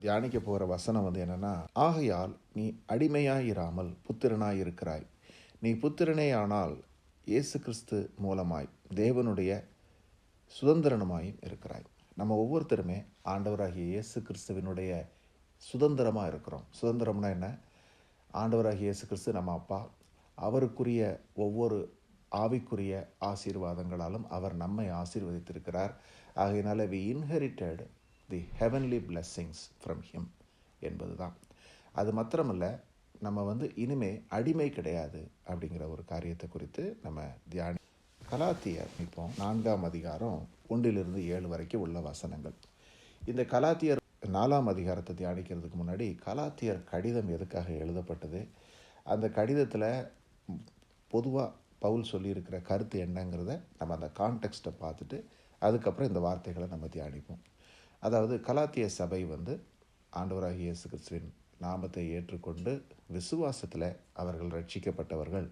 தியானிக்க போகிற வசனம் வந்து என்னென்னா ஆகையால் நீ அடிமையாயிராமல் புத்திரனாய் இருக்கிறாய் நீ புத்திரனே ஆனால் இயேசு கிறிஸ்து மூலமாய் தேவனுடைய சுதந்திரனுமாயும் இருக்கிறாய். நம்ம ஒவ்வொருத்தருமே ஆண்டவராகிய இயேசு கிறிஸ்துவினுடைய சுதந்திரமாக இருக்கிறோம். சுதந்திரம்னா என்ன? ஆண்டவராகிய இயேசு கிறிஸ்து நம்ம அப்பா. அவருக்குரிய ஒவ்வொரு ஆவிக்குரிய ஆசீர்வாதங்களாலும் அவர் நம்மை ஆசீர்வதித்திருக்கிறார். ஆகையினால we inherited the heavenly blessings from him என்பது தான் அது மாத்திரமல்ல நம்ம வந்து இனிமே அடிமை கிடையாது அப்படிங்கிற ஒரு காரியத்தை குறித்து நம்ம தியானி கலாத்தியர் இப்போ நான்காம் அதிகாரம் ஒன்றிலிருந்து ஏழு வரைக்கும் உள்ள வசனங்கள். இந்த கலாத்தியர் நாலாம் அதிகாரத்தை தியானிக்கிறதுக்கு முன்னாடி கலாத்தியர் கடிதம் எதுக்காக எழுதப்பட்டது? அந்த கடிதத்தில் பொதுவாக பவுல் சொல்லியிருக்கிற கருத்து என்னங்கிறத நம்ம அந்த கான்டெக்ஸ்ட்டை பார்த்துட்டு அதுக்கப்புறம் இந்த வார்த்தைகளை நம்ம தியானிப்போம். அதாவது கலாத்திய சபை வந்து ஆண்டவராகிய இயேசு கிறிஸ்துவின் நாமத்தை ஏற்றுக்கொண்டு விசுவாசத்தில் அவர்கள் ரட்சிக்கப்பட்டவர்கள்.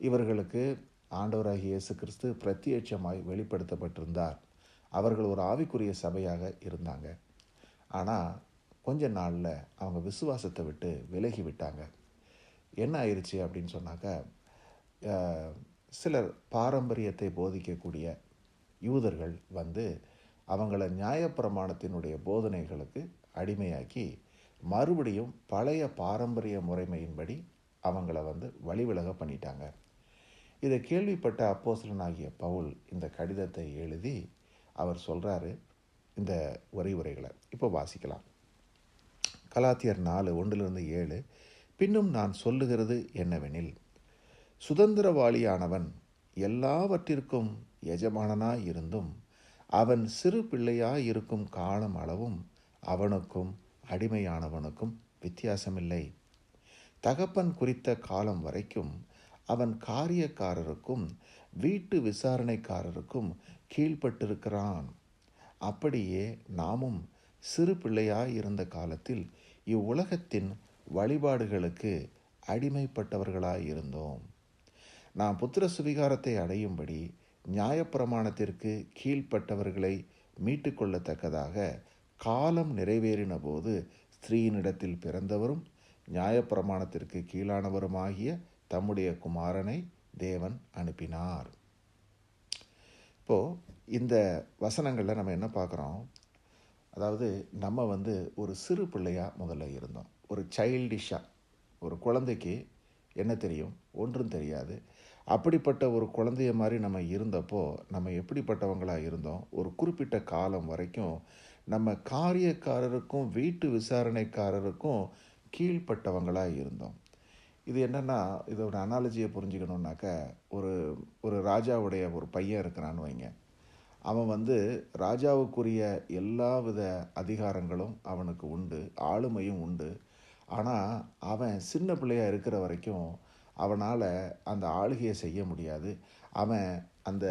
இவர்களுக்கு ஆண்டவராகிய இயேசு கிறிஸ்து பிரத்யட்சமாய் வெளிப்படுத்தப்பட்டிருந்தார். அவர்கள் ஒரு ஆவிக்குரிய சபையாக இருந்தாங்க. ஆனால் கொஞ்ச நாளில் அவங்க விசுவாசத்தை விட்டு விலகி விட்டாங்க. என்ன ஆயிடுச்சு அப்படின்னு சொன்னாக்க சிலர் பாரம்பரியத்தை போதிக்கக்கூடிய யூதர்கள் வந்து அவங்கள நியாயப்பிரமாணத்தினுடைய போதனைகளுக்கு அடிமையாக்கி மறுபடியும் பழைய பாரம்பரிய முறைமையின்படி அவங்கள வந்து வழிவிலக பண்ணிட்டாங்க. இதை கேள்விப்பட்ட அப்போசலனாகிய பவுல் இந்த கடிதத்தை எழுதி அவர் சொல்கிறாரு இந்த உரை உரைகளை இப்போ வாசிக்கலாம். கலாத்தியர் நாலு ஒன்றிலிருந்து ஏழு. பின்னும் நான் சொல்லுகிறது என்னவெனில் சுதந்திரவாளியானவன் எல்லாவற்றிற்கும் எஜமானனாய் இருந்தும் அவன் சிறு பிள்ளையாயிருக்கும் காலம் அளவும் அவனுக்கும் அடிமையானவனுக்கும் வித்தியாசமில்லை. தகப்பன் குறித்த காலம் வரைக்கும் அவன் காரியக்காரருக்கும் வீட்டு விசாரணைக்காரருக்கும் கீழ்ப்பட்டிருக்கிறான். அப்படியே நாமும் சிறு பிள்ளையாயிருந்த காலத்தில் இவ்வுலகத்தின் வழிபாடுகளுக்கு அடிமைப்பட்டவர்களாயிருந்தோம். நாம் புத்திர சுவிகாரத்தை அடையும்படி நியாயப்பிரமாணத்திற்கு கீழ்ப்பட்டவர்களை மீட்டுக்கொள்ளத்தக்கதாக காலம் நிறைவேறின போது ஸ்திரீயினிடத்தில் பிறந்தவரும் நியாயப்பிரமாணத்திற்கு கீழானவருமாகிய தம்முடைய குமாரனை தேவன் அனுப்பினார். இப்போது இந்த வசனங்களில் நம்ம என்ன பார்க்குறோம்? அதாவது நம்ம வந்து ஒரு சிறு பிள்ளையாக முதல்ல இருந்தோம். ஒரு சைல்டிஷாக ஒரு குழந்தைக்கு என்ன தெரியும்? ஒன்றும் தெரியாது. அப்படிப்பட்ட ஒரு குழந்தைய மாதிரி நம்ம இருந்தப்போ நம்ம எப்படிப்பட்டவங்களாக இருந்தோம்? ஒரு குறிப்பிட்ட காலம் வரைக்கும் நம்ம காரியக்காரருக்கும் வீட்டு விசாரணைக்காரருக்கும் கீழ்ப்பட்டவங்களாக இருந்தோம். இது என்னென்னா இதோட அனாலஜியை புரிஞ்சுக்கணுன்னாக்க ஒரு ஒரு ராஜாவுடைய ஒரு பையன் இருக்கிறான்னு வைங்க. அவன் வந்து ராஜாவுக்குரிய எல்லா வித அதிகாரங்களும் அவனுக்கு உண்டு ஆளுமையும் உண்டு. ஆனால் அவன் சின்ன பிள்ளையாக இருக்கிற வரைக்கும் அவனால் அந்த ஆளுகையை செய்ய முடியாது. அவன் அந்த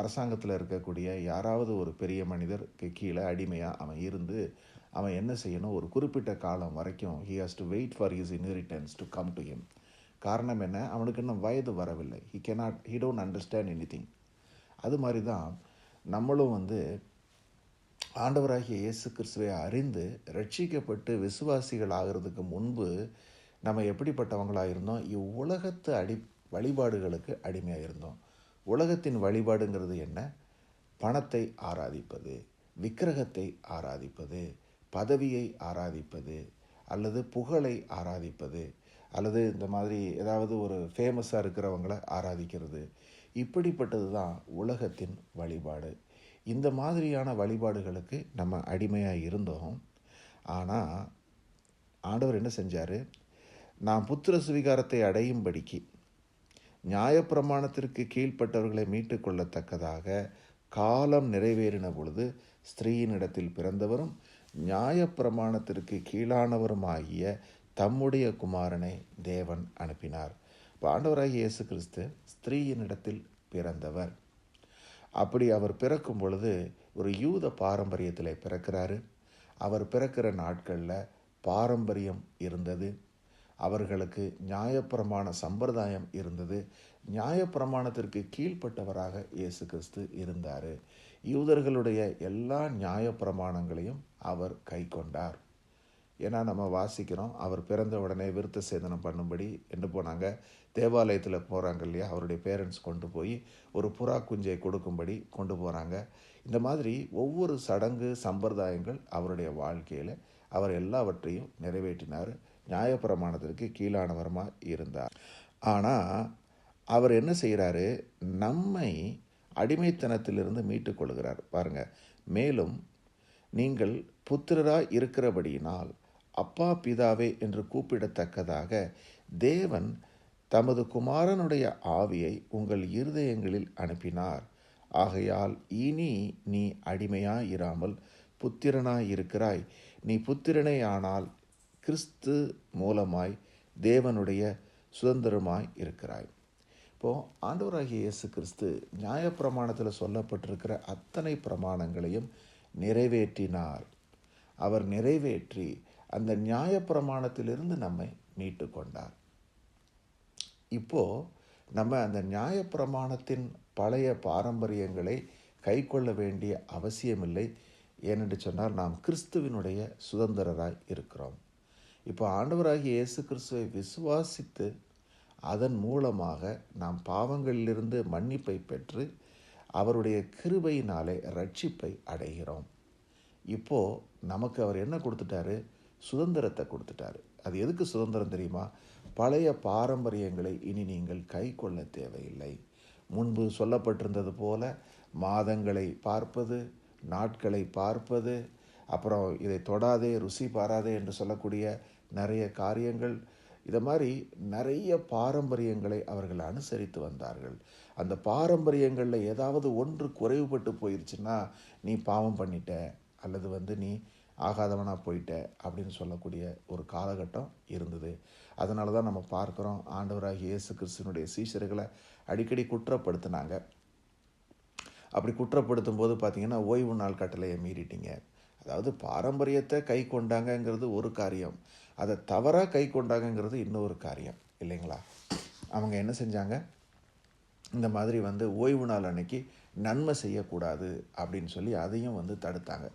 அரசாங்கத்தில் இருக்கக்கூடிய யாராவது ஒரு பெரிய மனிதருக்கு கீழே அடிமையாக அவன் இருந்து அவன் என்ன செய்யணும்? ஒரு குறிப்பிட்ட காலம் வரைக்கும் he has to wait for his inheritance to come to him காரணம் என்ன? அவனுக்கு இன்னும் வயது வரவில்லை. He cannot he don't understand anything அது மாதிரி தான் நம்மளும் வந்து ஆண்டவராகிய இயேசு கிறிஸ்துவை அறிந்து ரட்சிக்கப்பட்டு விசுவாசிகள் ஆகிறதுக்கு முன்பு நம்ம எப்படிப்பட்டவங்களாக இருந்தோம்? இவ்வுலகத்து அடி வழிபாடுகளுக்கு அடிமையாக இருந்தோம். உலகத்தின் வழிபாடுங்கிறது என்ன? பணத்தை ஆராதிப்பது விக்கிரகத்தை ஆராதிப்பது பதவியை ஆராதிப்பது அல்லது புகழை ஆராதிப்பது அல்லது இந்த மாதிரி ஏதாவது ஒரு ஃபேமஸாக இருக்கிறவங்கள ஆராதிக்கிறது. இப்படிப்பட்டது தான் உலகத்தின் வழிபாடு. இந்த மாதிரியான வழிபாடுகளுக்கு நம்ம அடிமையாக இருந்தோம். ஆனால் ஆண்டவர் என்ன செஞ்சார்? நாம் புத்திர சுவிகாரத்தை அடையும்படிக்கு நியாயப்பிரமாணத்திற்கு கீழ்ப்பட்டவர்களை மீட்டு கொள்ளத்தக்கதாக காலம் நிறைவேறின பொழுது ஸ்திரீயினிடத்தில் பிறந்தவரும் நியாயப்பிரமாணத்திற்கு கீழானவருமாகிய தம்முடைய குமாரனை தேவன் அனுப்பினார். பாண்டவராகிய இயேசு கிறிஸ்து ஸ்திரீயினிடத்தில் பிறந்தவர். அப்படி அவர் பிறக்கும் பொழுது ஒரு யூத பாரம்பரியத்தில் பிறக்கிறாரு. அவர் பிறக்கிற நாட்களில் பாரம்பரியம் இருந்தது. அவர்களுக்கு நியாயப்பிரமாண சம்பிரதாயம் இருந்தது. நியாயப்பிரமாணத்திற்கு கீழ்ப்பட்டவராக இயேசு கிறிஸ்து இருந்தார். யூதர்களுடைய எல்லா நியாயப்பிரமாணங்களையும் அவர் கை கொண்டார். ஏன்னா நம்ம வாசிக்கிறோம் அவர் பிறந்த உடனே விருத்த சேதனம் பண்ணும்படி என்று போனாங்க. தேவாலயத்தில் போகிறாங்க இல்லையா அவருடைய பேரண்ட்ஸ் கொண்டு போய் ஒரு புறா குஞ்சை கொடுக்கும்படி கொண்டு போகிறாங்க இந்த மாதிரி ஒவ்வொரு சடங்கு சம்பிரதாயங்கள் அவருடைய வாழ்க்கையில் அவர் எல்லாவற்றையும் நிறைவேற்றினார். நியாயப்பிரமாணத்திற்கு கீழானவரமாக இருந்தார். ஆனால் அவர் என்ன செய்கிறாரு நம்மை அடிமைத்தனத்திலிருந்து மீட்டுக்கொள்கிறார் பாருங்கள் மேலும் நீங்கள் புத்திரராக இருக்கிறபடியினால் அப்பா பிதாவே என்று கூப்பிடத்தக்கதாக தேவன் தமது குமாரனுடைய ஆவியை உங்கள் இருதயங்களில் அனுப்பினார். ஆகையால் இனி நீ அடிமையாயிராமல் புத்திரனாய் இருக்கிறாய் நீ புத்திரனே ஆனால் கிறிஸ்து மூலமாய் தேவனுடைய சுதந்திரமாய் இருக்கிறாய். இப்போது ஆண்டவராகிய இயேசு கிறிஸ்து நியாயப்பிரமாணத்தில் சொல்லப்பட்டிருக்கிற அத்தனை பிரமாணங்களையும் நிறைவேற்றினார். அவர் நிறைவேற்றி அந்த நியாயப்பிரமாணத்திலிருந்து நம்மை மீட்டு கொண்டார் இப்போது நம்ம அந்த நியாயப்பிரமாணத்தின் பழைய பாரம்பரியங்களை கை கொள்ள வேண்டிய அவசியமில்லை. ஏனென்று சொன்னால் நாம் கிறிஸ்துவினுடைய சுதந்திரராய் இருக்கிறோம். இப்போ ஆண்டவராகிய இயேசு கிறிஸ்துவை விசுவாசித்து அதன் மூலமாக நாம் பாவங்களிலிருந்து மன்னிப்பை பெற்று அவருடைய கிருபையினாலே ரட்சிப்பை அடைகிறோம். இப்போது நமக்கு அவர் என்ன கொடுத்துட்டாரு? சுதந்திரத்தை கொடுத்துட்டாரு. அது எதுக்கு சுதந்திரம் தெரியுமா? பழைய பாரம்பரியங்களை இனி நீங்கள் கை கொள்ள தேவையில்லை. முன்பு சொல்லப்பட்டிருந்தது போல மாதங்களை பார்ப்பது நாட்களை பார்ப்பது அப்புறம் இதை தொடாதே ருசி பாராதே என்று சொல்லக்கூடிய நிறைய காரியங்கள் இதை மாதிரி நிறைய பாரம்பரியங்களை அவர்கள் அனுசரித்து வந்தார்கள். அந்த பாரம்பரியங்களில் ஏதாவது ஒன்று குறைவுபட்டு போயிடுச்சுன்னா நீ பாவம் பண்ணிட்ட அல்லது வந்து நீ ஆகாதவனாக போயிட்ட அப்படின்னு சொல்லக்கூடிய ஒரு காலகட்டம் இருந்தது. அதனால தான் நம்ம பார்க்குறோம் ஆண்டவராகிய இயேசு கிறிஸ்துவனுடைய சீஷர்களை அடிக்கடி குற்றப்படுத்தினாங்க. அப்படி குற்றப்படுத்தும் போது பார்த்திங்கன்னா ஓய்வு நாள் கட்டளையை மீறிட்டீங்க. அதாவது பாரம்பரியத்தை கை கொண்டாங்கங்கிறது ஒரு காரியம். அதை தவறாக கை கொண்டாங்கங்கிறது இன்னொரு காரியம் இல்லைங்களா? அவங்க என்ன செஞ்சாங்க? இந்த மாதிரி வந்து ஓய்வு நாள் அன்னைக்கு நன்மை செய்யக்கூடாது அப்படின்னு சொல்லி அதையும் வந்து தடுத்தாங்க.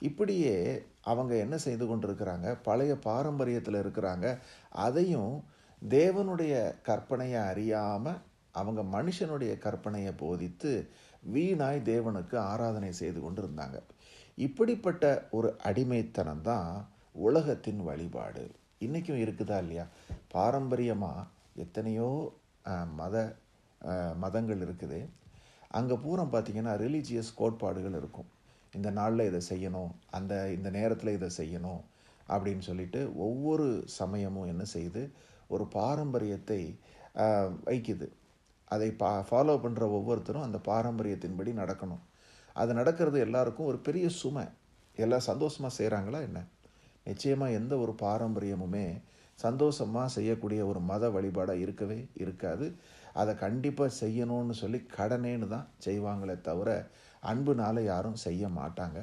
இப்படியே அவங்க என்ன செய்து கொண்டிருக்கிறாங்க? பழைய பாரம்பரியத்தில் இருக்கிறாங்க. அதையும் தேவனுடைய கற்பனையை அறியாமல் அவங்க மனுஷனுடைய கற்பனையை போதித்து வீணாய் தேவனுக்கு ஆராதனை செய்து கொண்டு இருந்தாங்க இப்படிப்பட்ட ஒரு அடிமைத்தனம் தான் உலகத்தின் வழிபாடு. இன்றைக்கும் இருக்குதா இல்லையா? பாரம்பரியமாக எத்தனையோ மத மதங்கள் இருக்குது. அங்கே பூரம் பார்த்திங்கன்னா ரிலீஜியஸ் கோட்பாடுகள் இருக்கும். இந்த நாளில் இதை செய்யணும் அந்த இந்த நேரத்தில் இதை செய்யணும் அப்படின்னு சொல்லிட்டு ஒவ்வொரு சமயமும் என்ன செய்யுது? ஒரு பாரம்பரியத்தை வைக்குது. அதை பா ஃபாலோ பண்ணுற ஒவ்வொருத்தரும் அந்த பாரம்பரியத்தின்படி நடக்கணும். அது நடக்கிறது எல்லாருக்கும் ஒரு பெரிய சுமை. எல்லாம் சந்தோஷமாக செய்கிறாங்களா என்ன? நிச்சயமாக எந்த ஒரு பாரம்பரியமுமே சந்தோஷமாக செய்யக்கூடிய ஒரு மத வழிபாடாக இருக்கவே இருக்காது. அதை கண்டிப்பாக செய்யணும்னு சொல்லி கடனேன்னு தான் செய்வாங்களே தவிர அன்புனால் யாரும் செய்ய மாட்டாங்க.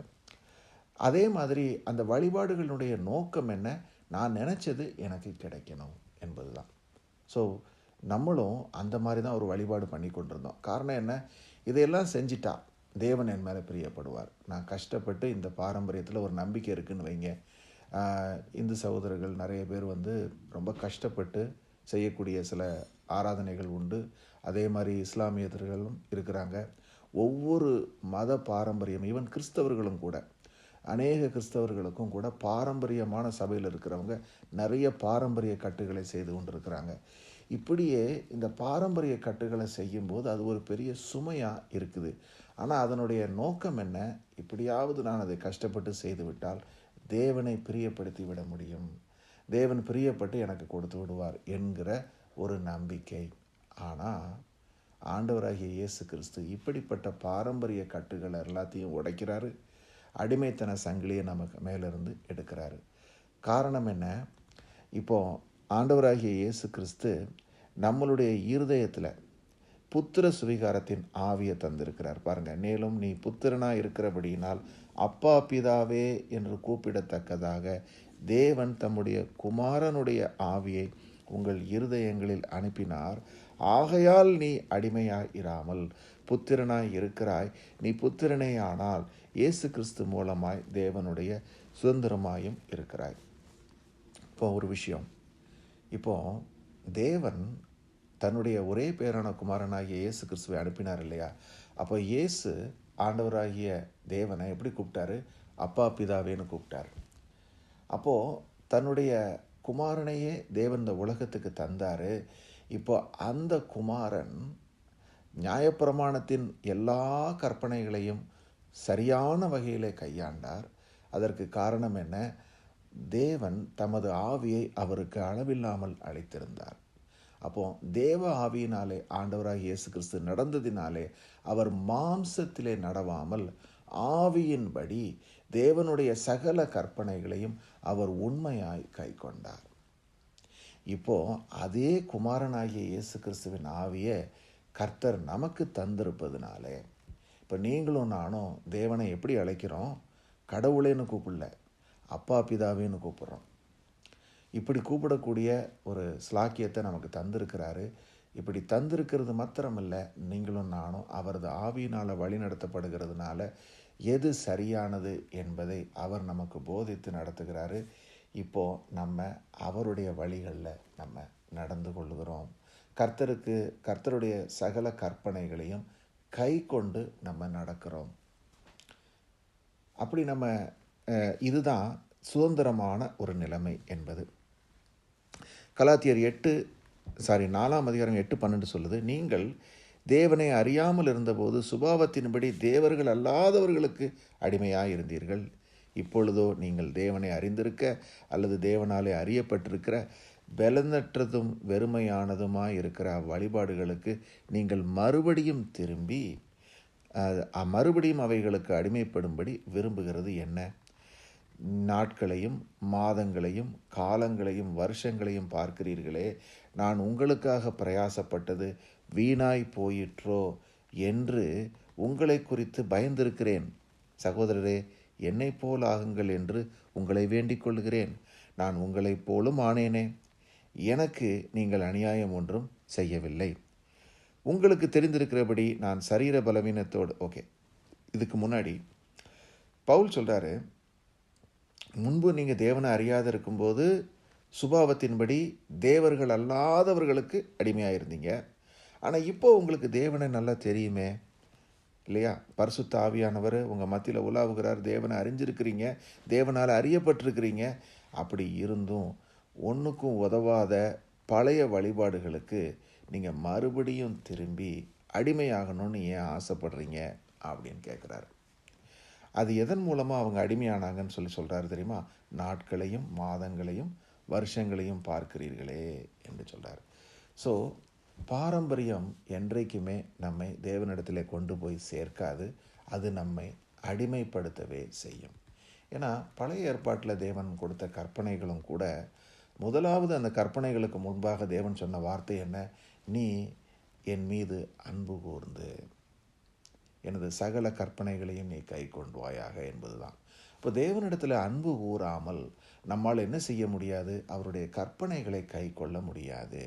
அதே மாதிரி அந்த வழிபாடுகளுடைய நோக்கம் என்ன? நான் நினச்சது எனக்கு கிடைக்கணும் என்பது தான் ஸோ நம்மளும் அந்த மாதிரி தான் ஒரு வழிபாடு பண்ணி கொண்டிருந்தோம். காரணம் என்ன? இதையெல்லாம் செஞ்சிட்டா தேவன் என் மேலே பிரியப்படுவார். நான் கஷ்டப்பட்டு இந்த பாரம்பரியத்தில் ஒரு நம்பிக்கை இருக்குன்னு வைங்க. இந்து சகோதரர்கள் நிறைய பேர் வந்து ரொம்ப கஷ்டப்பட்டு செய்யக்கூடிய சில ஆராதனைகள் உண்டு. அதே மாதிரி இஸ்லாமியர்களும் இருக்கிறாங்க. ஒவ்வொரு மத பாரம்பரியம் ஈவன் கிறிஸ்தவர்களும் கூட அநேக கிறிஸ்தவர்களுக்கும் கூட பாரம்பரியமான சபையில் இருக்கிறவங்க நிறைய பாரம்பரிய கட்டுகளை செய்து கொண்டிருக்கிறாங்க. இப்படியே இந்த பாரம்பரிய கட்டுகளை செய்யும்போது அது ஒரு பெரிய சுமையாக இருக்குது. ஆனால் அதனுடைய நோக்கம் என்ன? இப்படியாவது நான் அதை கஷ்டப்பட்டு செய்துவிட்டால் தேவனை பிரியப்படுத்தி விட முடியும். தேவன் பிரியப்பட்டு எனக்கு கொடுத்து விடுவார் என்கிற ஒரு நம்பிக்கை. ஆனால் ஆண்டவராகிய இயேசு கிறிஸ்து இப்படிப்பட்ட பாரம்பரிய கட்டுகளை எல்லாத்தையும் உடைக்கிறாரு. அடிமைத்தன சங்கிலியை நமக்கு மேலிருந்து எடுக்கிறாரு. காரணம் என்ன? இப்போ ஆண்டவராகிய இயேசு கிறிஸ்து நம்மளுடைய இருதயத்தில் புத்திர சுவிகாரத்தின் ஆவியை தந்திருக்கிறார். பாருங்கள் மேலும் நீ புத்திரனாக இருக்கிறபடியினால் அப்பா பிதாவே என்று கூப்பிடத்தக்கதாக தேவன் தம்முடைய குமாரனுடைய ஆவியை உங்கள் இருதயங்களில் அனுப்பினார். ஆகையால் நீ அடிமையாய் இராமல் புத்திரனாய் இருக்கிறாய். நீ புத்திரனே ஆனால் இயேசு கிறிஸ்து மூலமாய் தேவனுடைய சுதந்திரமாயும் இருக்கிறாய். இப்போ ஒரு விஷயம். இப்போ தேவன் தன்னுடைய ஒரே பேரான குமாரனாகிய இயேசு கிறிஸ்துவை அனுப்பினார் இல்லையா? அப்போ இயேசு ஆண்டவராகிய தேவனை எப்படி கூப்பிட்டாரு? அப்பா பிதாவேன்னு கூப்பிட்டாரு. அப்போது தன்னுடைய குமாரனையே தேவன் இந்த உலகத்துக்கு தந்தார். இப்போ அந்த குமாரன் நியாயப்பிரமாணத்தின் எல்லா கற்பனைகளையும் சரியான வகையிலே கையாண்டார். அதற்கு காரணம் என்ன? தேவன் தமது ஆவியை அவருக்கு அளவில்லாமல் அளித்திருந்தார். அப்போ தேவ ஆவியினாலே ஆண்டவராக இயேசு கிறிஸ்து நடந்ததினாலே அவர் மாம்சத்திலே நடவாமல் ஆவியின்படி தேவனுடைய சகல கற்பனைகளையும் அவர் உண்மையாய் கை கொண்டார். இப்போ அதே குமாரனாகிய இயேசு கிறிஸ்துவின் ஆவியை கர்த்தர் நமக்கு தந்திருப்பதுனாலே இப்போ நீங்களும் நானும் தேவனை எப்படி அழைக்கிறோம்? கடவுளேன்னு கூப்பிடல அப்பா பிதாவேன்னு கூப்பிட்றோம். இப்படி கூப்பிடக்கூடிய ஒரு ஸ்லாக்கியத்தை நமக்கு தந்திருக்கிறாரு. இப்படி தந்திருக்கிறது மாத்திரமல்ல நீங்களும் நானும் அவரது ஆவியினால் வழிநடத்தப்படுகிறதுனால எது சரியானது என்பதை அவர் நமக்கு போதித்து நடத்துகிறாரு. இப்போது நம்ம அவருடைய வழிகளில் நம்ம நடந்து கொள்கிறோம் கர்த்தருக்கு கர்த்தருடைய சகல கற்பனைகளையும் கை கொண்டு நம்ம நடக்கிறோம். அப்படி நம்ம இதுதான் சுதந்திரமான ஒரு நிலைமை என்பது. கலாத்தியர் எட்டு சாரி நாலாம் அதிகாரம் எட்டு பன்னெண்டு சொல்லுது நீங்கள் தேவனை அறியாமல் இருந்தபோது சுபாவத்தின்படி தேவர்கள் அல்லாதவர்களுக்கு அடிமையாக இருந்தீர்கள். இப்பொழுதோ நீங்கள் தேவனை அறிந்திருக்க அல்லது தேவனாலே அறியப்பட்டிருக்கிற பலனற்றதும் வெறுமையானதுமாய் இருக்கிற வழிபாடுகளுக்கு நீங்கள் மறுபடியும் திரும்பி மறுபடியும் அவைகளுக்கு அடிமைப்படும்படி விரும்புகிறது என்ன? நாட்களையும் மாதங்களையும் காலங்களையும் வருஷங்களையும் பார்க்கிறீர்களே நான் உங்களுக்காக பிரயாசப்பட்டது வீணாய் போயிற்றோ என்று உங்களை குறித்து பயந்திருக்கிறேன். சகோதரரே என்னை போல் ஆகுங்கள் என்று உங்களை வேண்டிக் கொள்கிறேன். நான் உங்களைப் போலும் ஆனேனே. எனக்கு நீங்கள் அநியாயம் ஒன்றும் செய்யவில்லை. உங்களுக்கு தெரிந்திருக்கிறபடி நான் சரீர பலவீனத்தோடு ஓகே இதுக்கு முன்னாடி பவுல் சொல்கிறாரு முன்பு நீங்கள் தேவனை அறியாத இருக்கும்போது சுபாவத்தின்படி தேவர்கள் அல்லாதவர்களுக்கு அடிமையாக இருந்தீங்க ஆனால் இப்போ உங்களுக்கு தேவனை நல்லா தெரியுமே? இல்லையா? பரிசுத்த ஆவியானவர் உங்கள் மத்தியில் உலாவுகிறார் தேவனை அறிஞ்சிருக்கிறீங்க தேவனால் அறியப்பட்டிருக்கிறீங்க. அப்படி இருந்தும் ஒன்றுக்கும் உதவாத பழைய வழிபாடுகளுக்கு நீங்கள் மறுபடியும் திரும்பி அடிமையாகணும்னு ஏன் ஆசைப்படுறீங்க? அப்படின்னு கேட்குறாரு அது எதன் மூலமாக அவங்க அடிமையானாங்கன்னு சொல்லி சொல்கிறாரு தெரியுமா? நாட்களையும் மாதங்களையும் வருஷங்களையும் பார்க்கிறீர்களே என்று சொல்கிறார் ஸோ பாரம்பரியம் என்றைக்குமே நம்மை தேவனிடத்தில் கொண்டு போய் சேர்க்காது. அது நம்மை அடிமைப்படுத்தவே செய்யும். ஏன்னா பழைய ஏற்பாட்டில் தேவன் கொடுத்த கற்பனைகளும் கூட முதலாவது அந்த கற்பனைகளுக்கு முன்பாக தேவன் சொன்ன வார்த்தை என்ன? நீ என் மீது அன்பு கூர்ந்து. எனது சகல கற்பனைகளையும் நீ கை கொண்டு வாயாக என்பதுதான். இப்போ தேவனிடத்தில் அன்பு கூறாமல் நம்மால் என்ன செய்ய முடியாது? அவருடைய கற்பனைகளை கை கொள்ள முடியாது.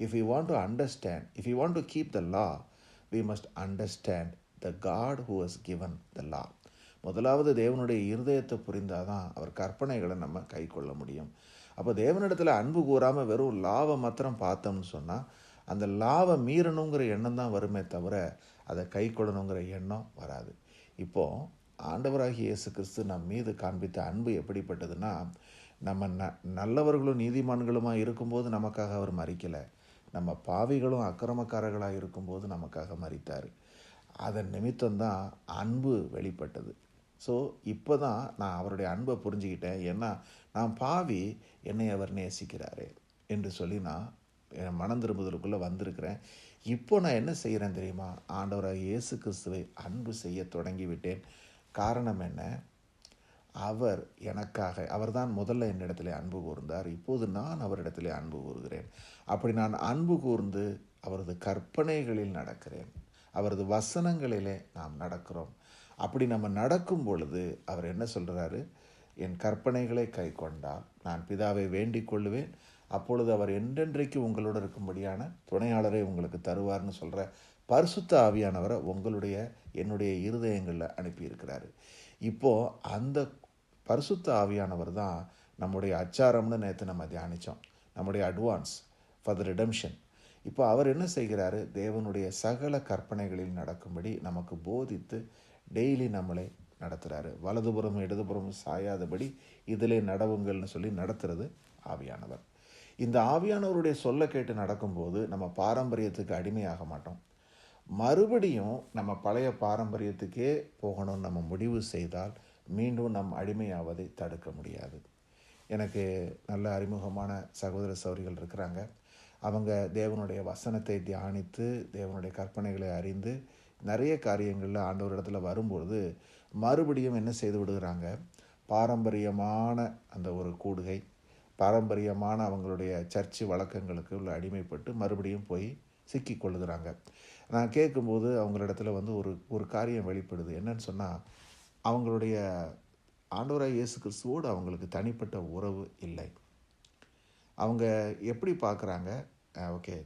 If you want to understand if you want to keep the law we must understand the God who has given the law முதலாவது தேவனுடைய இருதயத்தை புரிந்தால் தான் அவர் கற்பனைகளை நம்ம கை கொள்ள முடியும். அப்போ தேவனிடத்தில் அன்பு கூறாமல் வெறும் லாவை மாத்திரம் பார்த்தோம்னு சொன்னால் அந்த லாவை மீறணுங்கிற எண்ணம் தான் வருமே தவிர அதை கை கொள்ளணுங்கிற எண்ணம் வராது. இப்போது ஆண்டவராகிய இயேசு கிறிஸ்து நம் மீது காண்பித்த அன்பு எப்படிப்பட்டதுன்னா நம்ம ந நல்லவர்களும் நீதிமான்களுமாக இருக்கும்போது நமக்காக அவர் மறிக்கலை. நம்ம பாவிகளும் அக்கிரமக்காரர்களாக இருக்கும்போது நமக்காக மறித்தார். அதன் நிமித்தம்தான் அன்பு வெளிப்பட்டது. ஸோ இப்போ தான் நான் அவருடைய அன்பை புரிஞ்சுக்கிட்டேன். ஏன்னா நான் பாவி என்னை அவர் நேசிக்கிறாரு என்று சொல்லி நான் என் மனம் திரும்புதலுக்குள்ளே வந்திருக்கிறேன். இப்போ நான் என்ன செய்கிறேன் தெரியுமா? ஆண்டவராக இயேசு கிறிஸ்துவை அன்பு செய்ய தொடங்கி விட்டேன் காரணம் என்ன? அவர் எனக்காக அவர்தான் முதல்ல என்னிடத்திலே அன்பு கூர்ந்தார். இப்போது நான் அவரிடத்திலே அன்பு கூறுகிறேன் அப்படி நான் அன்பு கூர்ந்து அவரது கற்பனைகளில் நடக்கிறேன். அவரது வசனங்களிலே நாம் நடக்கிறோம். அப்படி நம்ம நடக்கும் பொழுது அவர் என்ன சொல்கிறாரு என் கற்பனைகளை கை கொண்டால் நான் பிதாவை வேண்டிக் கொள்ளுவேன். அப்பொழுது அவர் என்றென்றைக்கு உங்களோடு இருக்கும்படியான துணையாளரை உங்களுக்கு தருவார்னு சொல்கிற பரிசுத்த ஆவியானவரை உங்களுடைய என்னுடைய இருதயங்களில் அனுப்பியிருக்கிறாரு. இப்போது அந்த பரிசுத்த ஆவியானவர் தான் நம்முடைய அச்சாரம்னு நேற்று நம்ம தியானித்தோம் நம்முடைய அட்வான்ஸ் ஃபார் த ரிடம்ஷன் இப்போ அவர் என்ன செய்கிறாரு? தேவனுடைய சகல கற்பனைகளில் நடக்கும்படி நமக்கு போதித்து டெய்லி நம்மளை நடத்துகிறாரு வலதுபுறமும் இடதுபுறமும் சாயாதபடி இதிலே நடவுங்கள்னு சொல்லி நடத்துறது ஆவியானவர். இந்த ஆவியானவருடைய சொல்ல கேட்டு நடக்கும்போது நம்ம பாரம்பரியத்துக்கு அடிமையாக மாட்டோம். மறுபடியும் நம்ம பழைய பாரம்பரியத்துக்கே போகணும்னு நம்ம முடிவு செய்தால் மீண்டும் நம் அடிமையாவதை தடுக்க முடியாது. எனக்கு நல்ல அறிமுகமான சகோதர சௌரிகள் இருக்கிறாங்க. அவங்க தேவனுடைய வசனத்தை தியானித்து தேவனுடைய கற்பனைகளை அறிந்து நிறைய காரியங்களில் ஆண்டவர் இடத்துல வரும்பொழுது மறுபடியும் என்ன செய்து விடுகிறாங்க? பாரம்பரியமான அந்த ஒரு கூடுகை பாரம்பரியமான அவங்களுடைய சர்ச்சு வழக்கங்களுக்கு உள்ள அடிமைப்பட்டு மறுபடியும் போய் சிக்கி கொள்ளுகிறாங்க. நான் கேட்கும்போது அவங்களிடத்துல வந்து ஒரு ஒரு காரியம் வெளிப்படுது. என்னன்னு சொன்னால் அவங்களுடைய ஆண்டோரா இயேசு கிறிஸ்துவோடு அவங்களுக்கு தனிப்பட்ட உறவு இல்லை. அவங்க எப்படி பார்க்குறாங்க? ஓகே.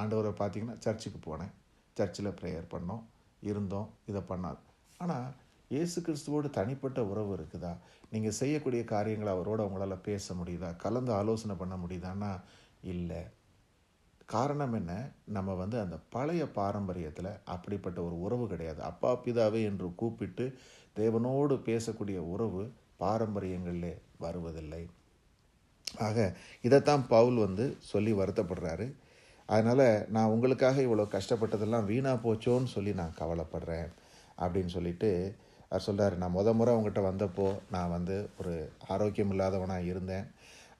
ஆண்டவரை பார்த்தீங்கன்னா சர்ச்சுக்கு போனேன். சர்ச்சில் ப்ரேயர் பண்ணோம் இருந்தோம் இதை பண்ணார். ஆனால் இயேசு கிறிஸ்துவோடு தனிப்பட்ட உறவு இருக்குதா? நீங்கள் செய்யக்கூடிய காரியங்களை அவரோட அவங்களால பேச முடியுதா? கலந்து ஆலோசனை பண்ண முடியுதான்னா இல்லை. காரணம் என்ன? நம்ம வந்து அந்த பழைய பாரம்பரியத்தில் அப்படிப்பட்ட ஒரு உறவு கிடையாது. அப்பா பிதாவே என்று கூப்பிட்டு தேவனோடு பேசக்கூடிய உறவு பாரம்பரியங்களிலே வருவதில்லை. ஆக இதைத்தான் பவுல் வந்து சொல்லி வருத்தப்படுறாரு. அதனால் நான் உங்களுக்காக இவ்வளோ கஷ்டப்பட்டதெல்லாம் வீணாக போச்சோன்னு சொல்லி நான் கவலைப்படுறேன் அப்படின்னு சொல்லிட்டு அவர் சொல்கிறார் நான் முத முறை உங்கள்கிட்ட வந்தப்போ நான் வந்து ஒரு ஆரோக்கியம் இல்லாதவனாக இருந்தேன்.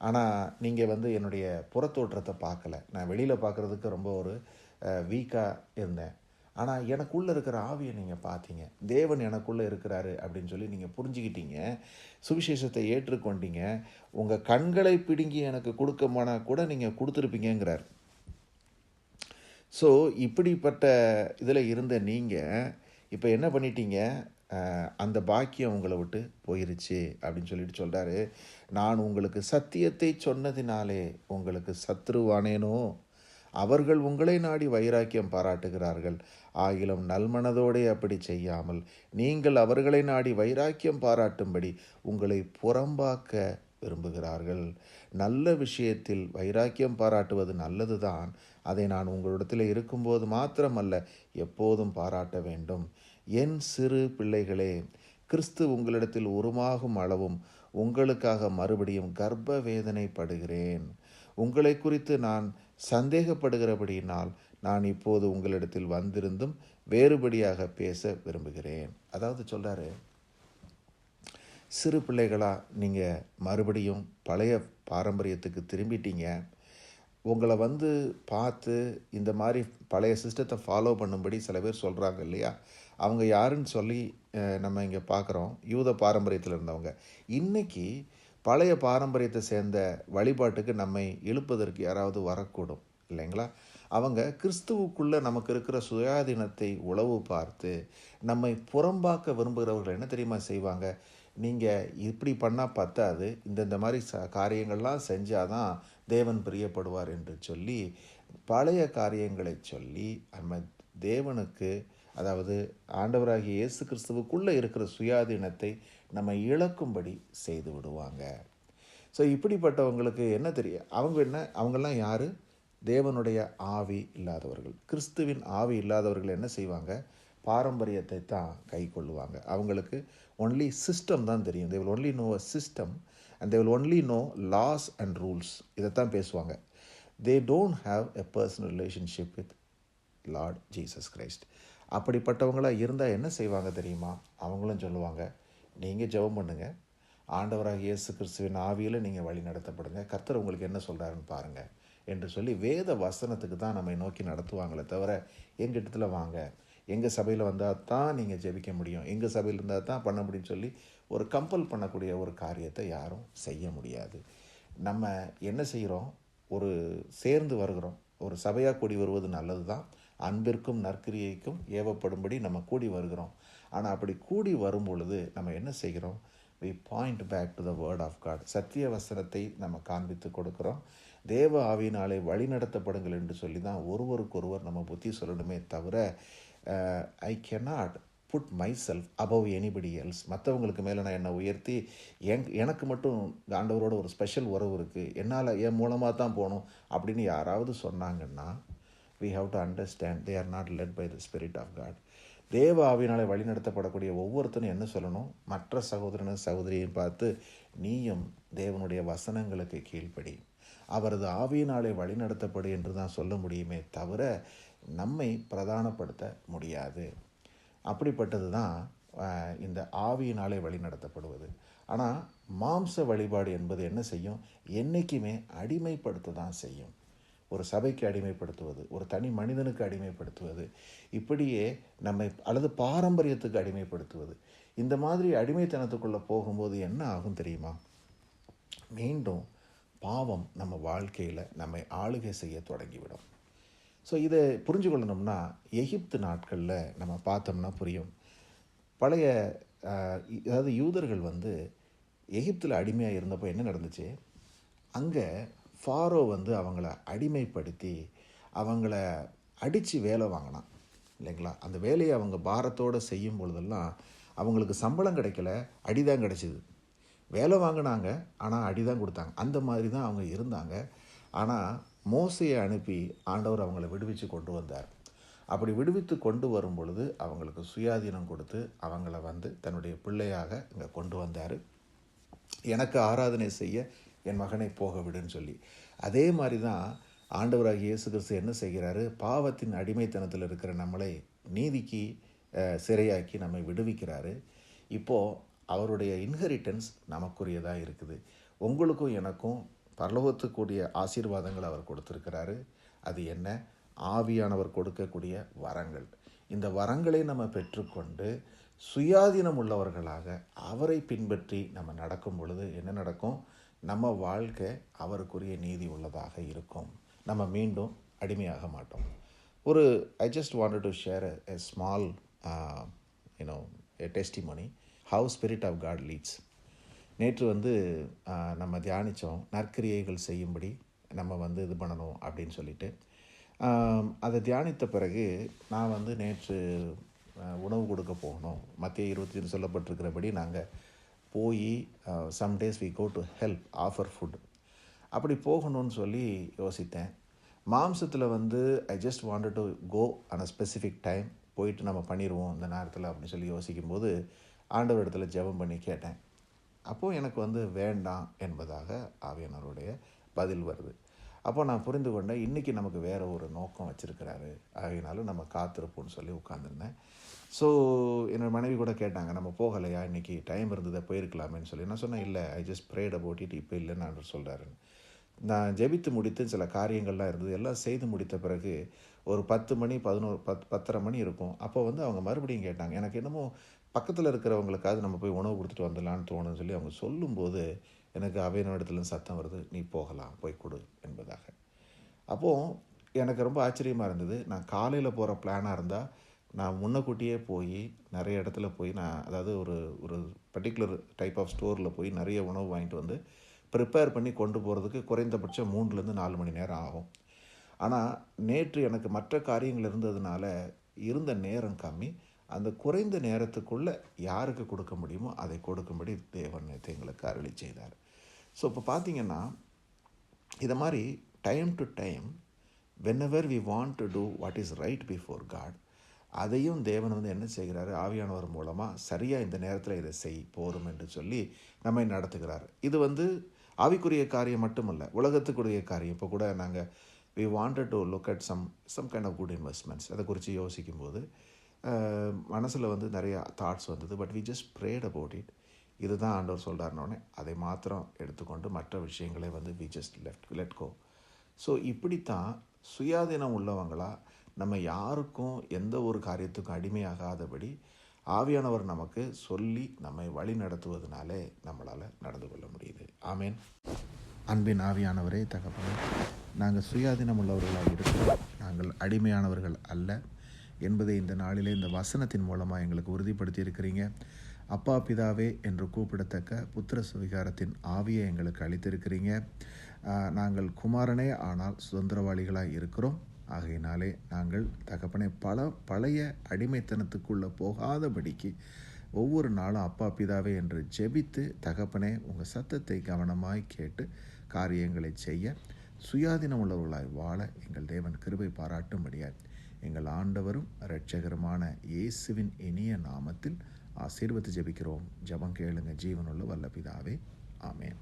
ஆனால் நீங்கள் வந்து என்னுடைய புறத்தோற்றத்தை பார்க்கல. நான் வெளியில் பார்க்குறதுக்கு ரொம்ப ஒரு வீக்காக இருந்தேன். ஆனால் எனக்குள்ளே இருக்கிற ஆவியை நீங்கள் பார்த்தீங்க. தேவன் எனக்குள்ளே இருக்கிறாரு அப்படின்னு சொல்லி நீங்கள் புரிஞ்சுக்கிட்டீங்க. சுவிசேஷத்தை ஏற்றுக்கொண்டீங்க. உங்கள் கண்களை பிடுங்கி எனக்கு கொடுக்கமானா கூட நீங்கள் கொடுத்துருப்பீங்கிறார் ஸோ இப்படிப்பட்ட இதில் இருந்த நீங்கள் இப்போ என்ன பண்ணிட்டீங்க? அந்த பாக்கியம் உங்களை விட்டு போயிருச்சு அப்படின்னு சொல்லிட்டு சொல்கிறாரு நான் உங்களுக்கு சத்தியத்தை சொன்னதினாலே உங்களுக்கு சத்ருவானேனோ? அவர்கள் உங்களை நாடி வைராக்கியம் பாராட்டுகிறார்கள். ஆகிலும் நல்மனதோடே அப்படி செய்யாமல் நீங்கள் அவர்களை நாடி வைராக்கியம் பாராட்டும்படி உங்களை புறம்பாக்க விரும்புகிறார்கள். நல்ல விஷயத்தில் வைராக்கியம் பாராட்டுவது நல்லதுதான். அதை நான் உங்களிடத்தில் இருக்கும்போது மாத்திரமல்ல எப்போதும் பாராட்ட வேண்டும். என் சிறு பிள்ளைகளே கிறிஸ்து உங்களிடத்தில் உருமாகும் அளவும் உங்களுக்காக மறுபடியும் கர்ப்ப வேதனைப்படுகிறேன் உங்களை குறித்து நான் சந்தேகப்படுகிறபடியினால் நான் இப்போது உங்களிடத்தில் வந்திருந்தும் வேறுபடியாக பேச விரும்புகிறேன். அதாவது சொல்கிறாரு சிறு பிள்ளைகளாக நீங்கள் மறுபடியும் பழைய பாரம்பரியத்துக்கு திரும்பிட்டீங்க. உங்களை வந்து பார்த்து இந்த மாதிரி பழைய சிஸ்டத்தை ஃபாலோ பண்ணும்படி சில பேர் சொல்கிறாங்க இல்லையா? அவங்க யாருன்னு சொல்லி நம்ம இங்கே பார்க்குறோம் யூத பாரம்பரியத்தில் இருந்தவங்க. இன்றைக்கி பழைய பாரம்பரியத்தை சேர்ந்த வழிபாட்டுக்கு நம்மை இழுப்பதற்கு யாராவது வரக்கூடும் இல்லைங்களா? அவங்க கிறிஸ்துவுக்குள்ளே நமக்கு இருக்கிற சுயாதீனத்தை உளவு பார்த்து நம்மை புறம்பாக்க விரும்புகிறவர்கள் என்ன தெரியுமா செய்வாங்க? நீங்கள் இப்படி பண்ணால் பத்தாது இந்தந்த மாதிரி ச காரியங்கள்லாம் செஞ்சால் தான் தேவன் பிரியப்படுவார் என்று சொல்லி பழைய காரியங்களை சொல்லி நம்ம தேவனுக்கு அதாவது ஆண்டவராகிய இயேசு கிறிஸ்துவுக்குள்ளே இருக்கிற சுயாதீனத்தை நம்ம இழக்கும்படி செய்து விடுவாங்க. ஸோ இப்படிப்பட்டவங்களுக்கு என்ன தெரியும் அவங்க என்ன அவங்கெல்லாம் யார்? தேவனுடைய ஆவி இல்லாதவர்கள். கிறிஸ்துவின் ஆவி இல்லாதவர்கள் என்ன செய்வாங்க? பாரம்பரியத்தை தான் கை கொள்ளுவாங்க. அவங்களுக்கு ஒன்லி சிஸ்டம் தான் தெரியும். They will only know a system and they will only know laws and rules இதைத்தான் பேசுவாங்க. They don't have a personal relationship with Lord Jesus Christ அப்படிப்பட்டவங்களாக இருந்தால் என்ன செய்வாங்க தெரியுமா? அவங்களும் சொல்லுவாங்க நீங்கள் ஜெபம் பண்ணுங்கள் ஆண்டவராக இயேசு கிறிஸ்துவின் ஆவியில் நீங்கள் வழி நடத்தப்படுங்க. கர்த்தர் உங்களுக்கு என்ன சொல்கிறாருன்னு பாருங்கள் என்று சொல்லி வேத வசனத்துக்கு தான் நம்மை நோக்கி நடத்துவாங்களே தவிர எங்கிட்டத்தில் வாங்க. எங்கள் சபையில் வந்தால் தான் நீங்கள் ஜெபிக்க முடியும். எங்கள் சபையில் இருந்தால் தான் பண்ண முடியும்னு சொல்லி ஒரு கம்பல் பண்ணக்கூடிய ஒரு காரியத்தை யாரும் செய்ய முடியாது. நம்ம என்ன செய்கிறோம் ஒரு சேர்ந்து வருகிறோம். ஒரு சபையாக கூடி வருவது நல்லது தான் அன்பிற்கும் நற்கிரியைக்கும் ஏவப்படும்படி நம்ம கூடி வருகிறோம். ஆனால் அப்படி கூடி வரும் பொழுது நம்ம என்ன செய்கிறோம்? We point back to the word of God சத்திய வசனத்தை நம்ம காண்பித்து கொடுக்குறோம். தேவ ஆவியினாலே வழி நடத்தப்படுங்கள் என்று சொல்லி தான் ஒருவருக்கொருவர் நம்ம புத்தி சொல்லணுமே தவிர I cannot put myself above anybody else மற்றவங்களுக்கு மேலே நான் என்னை உயர்த்தி என் எனக்கு மட்டும் ஆண்டவரோட ஒரு ஸ்பெஷல் உறவு இருக்குது என்னால் என் மூலமாக தான் போகணும் அப்படின்னு யாராவது சொன்னாங்கன்னா we have to understand they are not led by the spirit of God தேவ ஆவியினாலே வழிநடத்தப்படக்கூடிய ஒவ்வொருத்தரும் என்ன சொல்லணும்? மற்ற சகோதரனும் சகோதரியையும் பார்த்து நீயும் தேவனுடைய வசனங்களுக்கு கீழ்ப்படி. அவரது ஆவியினாலே வழிநடத்தப்படு என்று தான் சொல்ல முடியுமே தவிர நம்மை பிரதானப்படுத்த முடியாது. அப்படிப்பட்டது தான் இந்த ஆவியினாலே வழிநடத்தப்படுவது. ஆனால் மாம்ச வழிபாடு என்பது என்ன செய்யும்? என்றைக்குமே அடிமைப்படுத்த தான் செய்யும். ஒரு சபைக்கு அடிமைப்படுத்துவது ஒரு தனி மனிதனுக்கு அடிமைப்படுத்துவது இப்படியே நம்மை அல்லது பாரம்பரியத்துக்கு அடிமைப்படுத்துவது. இந்த மாதிரி அடிமைத்தனத்துக்குள்ளே போகும்போது என்ன ஆகும் தெரியுமா? மீண்டும் பாவம் நம்ம வாழ்க்கையில் நம்மை ஆளுகை செய்ய தொடங்கிவிடும். ஸோ இதை புரிஞ்சு கொள்ளணும்னா எகிப்து நாட்களில் நம்ம பார்த்தோம்னா புரியும். பழைய அதாவது யூதர்கள் வந்து எகிப்தில் அடிமையாக இருந்தப்போ என்ன நடந்துச்சு? அங்கே ஃபாரோ வந்து அவங்கள அடிமைப்படுத்தி அவங்கள அடித்து வேலை வாங்கினான் இல்லைங்களா? அந்த வேலையை அவங்க பாரத்தோடு செய்யும் பொழுதெல்லாம் அவங்களுக்கு சம்பளம் கிடைக்கல அடிதான் கிடைச்சிது. வேலை வாங்கினாங்க ஆனால் அடிதான் கொடுத்தாங்க. அந்த மாதிரி தான் அவங்க இருந்தாங்க. ஆனால் மோசையை அனுப்பி ஆண்டவர் அவங்கள விடுவித்து கொண்டு வந்தார். அப்படி விடுவித்து கொண்டு வரும் பொழுது அவங்களுக்கு சுயாதீனம் கொடுத்து அவங்கள வந்து தன்னுடைய பிள்ளையாக இங்கே கொண்டு வந்தார். எனக்கு ஆராதனை செய்ய என் மகனை போக விடுன்னு சொல்லி. அதே மாதிரி தான் ஆண்டவராக இயேசு கிறிஸ்து என்ன செய்கிறாரு? பாவத்தின் அடிமைத்தனத்தில் இருக்கிற நம்மளை நீதிக்கு சிறையாக்கி நம்மை விடுவிக்கிறாரு. இப்போது அவருடைய இன்ஹெரிட்டன்ஸ் நமக்குரியதாக இருக்குது. உங்களுக்கும் எனக்கும் பரலோகத்துக்குரிய ஆசீர்வாதங்கள் அவர் கொடுத்துருக்கிறாரு. அது என்ன? ஆவியானவர் கொடுக்கக்கூடிய வரங்கள். இந்த வரங்களை நம்ம பெற்றுக்கொண்டு சுயாதீனம் உள்ளவர்களாக அவரை பின்பற்றி நம்ம நடக்கும் பொழுது என்ன நடக்கும்? நம்ம வாழ்க்கை அவருக்குரிய நீதி உள்ளதாக இருக்கும். நம்ம மீண்டும் அடிமையாக மாட்டோம். ஒரு I just wanted to share a small you know a testimony how spirit of God leads நேற்று வந்து uh, நம்ம தியானித்தோம் நற்கிரியைகள் செய்யும்படி நம்ம வந்து இது பண்ணணும் அப்படின்னு சொல்லிட்டு. அதை தியானித்த பிறகு நான் வந்து நேற்று uh, உணவு கொடுக்க போகணும். மத்திய இருபத்தி சொல்லப்பட்டிருக்கிறபடி நாங்கள் போய் some days we go to help offer food அப்படி போகணும்னு சொல்லி யோசித்தேன். மாம்சத்தில் வந்து I just wanted to go on a specific time போயிட்டு நம்ம பண்ணிடுவோம் இந்த நேரத்தில் அப்படின்னு சொல்லி யோசிக்கும்போது ஆண்டவர் இடத்துல ஜெபம் பண்ணி கேட்டேன். அப்போது எனக்கு வந்து வேண்டாம் என்பதாக ஆவியனருடைய பதில் வருது. அப்போ நான் புரிந்து கொண்டேன் இன்றைக்கி நமக்கு வேறு ஒரு நோக்கம் வச்சுருக்கிறாரு. ஆகையினாலும் நம்ம காத்திருப்போம்னு சொல்லி உட்காந்துருந்தேன் ஸோ என்னோடய மனைவி கூட கேட்டாங்க நம்ம போகலையா? இன்றைக்கி டைம் இருந்ததை போயிருக்கலாமேன்னு சொல்லி. நான் சொன்னேன் இல்லை I just prayed about it இப்போ இல்லைன்னு நான் சொல்கிறாருன்னு நான் ஜெபித்து முடித்து சில காரியங்கள்லாம் இருந்தது எல்லாம் செய்து முடித்த பிறகு ஒரு பத்து மணி பதினோரு பத் பத்தரை மணி இருக்கும். அப்போ வந்து அவங்க மறுபடியும் கேட்டாங்க எனக்கு என்னமோ பக்கத்தில் இருக்கிறவங்களுக்காவது நம்ம போய் உணவு கொடுத்துட்டு வந்துடலான்னு தோணுன்னு சொல்லி அவங்க சொல்லும்போது எனக்கு அவையின இடத்துல சத்தம் வருது நீ போகலாம் போய் கொடு என்பதாக. அப்போது எனக்கு ரொம்ப ஆச்சரியமாக இருந்தது நான் காலையில் போகிற பிளானாக இருந்தால் நான் முன்னக்கூட்டியே போய் நிறைய இடத்துல போய் நான் அதாவது ஒரு ஒரு பர்டிகுலர் டைப் ஆஃப் ஸ்டோரில் போய் நிறைய உணவு வாங்கிட்டு வந்து ப்ரிப்பேர் பண்ணி கொண்டு போகிறதுக்கு குறைந்தபட்சம் மூணுலேருந்து நாலு மணி நேரம் ஆகும். ஆனால் நேற்று எனக்கு மற்ற காரியங்கள் இருந்ததுனால இருந்த நேரம் கம்மி. அந்த குறைந்த நேரத்துக்குள்ளே யாருக்கு கொடுக்க முடியுமோ அதை கொடுக்கும்படி தேவன் எங்களுக்கு அருளி செய்தார். ஸோ இப்போ பார்த்தீங்கன்னா இதை மாதிரி time to time whenever we want to do what is right before God அதையும் தேவன் வந்து என்ன செய்கிறாரு? ஆவியானவர் மூலமாக சரியாக இந்த நேரத்தில் இதை செய் போரும் என்று சொல்லி நம்மை நடத்துகிறார். இது வந்து ஆவிக்குரிய காரியம் மட்டுமல்ல உலகத்துக்குரிய காரியம். இப்போ கூட நாங்கள் we wanted to look at some some kind of good investments அதை குறித்து யோசிக்கும்போது மனசில் வந்து நிறைய தாட்ஸ் வந்தது but we just prayed about it இதுதான் ஆண்டவர் சொல்கிறாருனோடனே அதை மாத்திரம் எடுத்துக்கொண்டு மற்ற விஷயங்களை வந்து we just left let go so இப்படித்தான் சுயாதீனம் உள்ளவங்களாக நம்ம யாருக்கும் எந்த ஒரு காரியத்துக்கும் அடிமையாகாதபடி ஆவியானவர் நமக்கு சொல்லி நம்மை வழி நடத்துவதனாலே நம்மளால் நடந்து கொள்ள முடியுது. ஆமேன். அன்பின் ஆவியானவரே தகவல் நாங்கள் சுயாதீனம் உள்ளவர்களாக இருக்கிறோம். நாங்கள் அடிமையானவர்கள் அல்ல என்பதை இந்த நாளிலே இந்த வசனத்தின் மூலமாக எங்களுக்கு உறுதிப்படுத்தி இருக்கிறீங்க அப்பா பிதாவே என்று கூப்பிடத்தக்க புத்திர சுவிகாரத்தின் ஆவியை எங்களுக்கு அளித்திருக்கிறீங்க. நாங்கள் குமாரனே ஆனால் சுதந்திரவாளிகளாக இருக்கிறோம். ஆகையினாலே நாங்கள் தகப்பனே பல பழைய அடிமைத்தனத்துக்குள்ளே போகாதபடிக்கு ஒவ்வொரு நாளும் அப்பா பிதாவே என்று ஜெபித்து தகப்பனே உங்கள் சத்தத்தை கவனமாய் கேட்டு காரியங்களை செய்ய சுயாதீனம் உள்ளவர்களாய் வாழ எங்கள் தேவன் கிருபை பாராட்டும்படியாய் எங்கள் ஆண்டவரும் இரட்சகருமான இயேசுவின் இனிய நாமத்தில் ஆசீர்வத்து ஜெபிக்கிறோம். ஜெபம் கேளுங்க. ஜீவனுள்ள வல்ல பிதாவே ஆமேன்.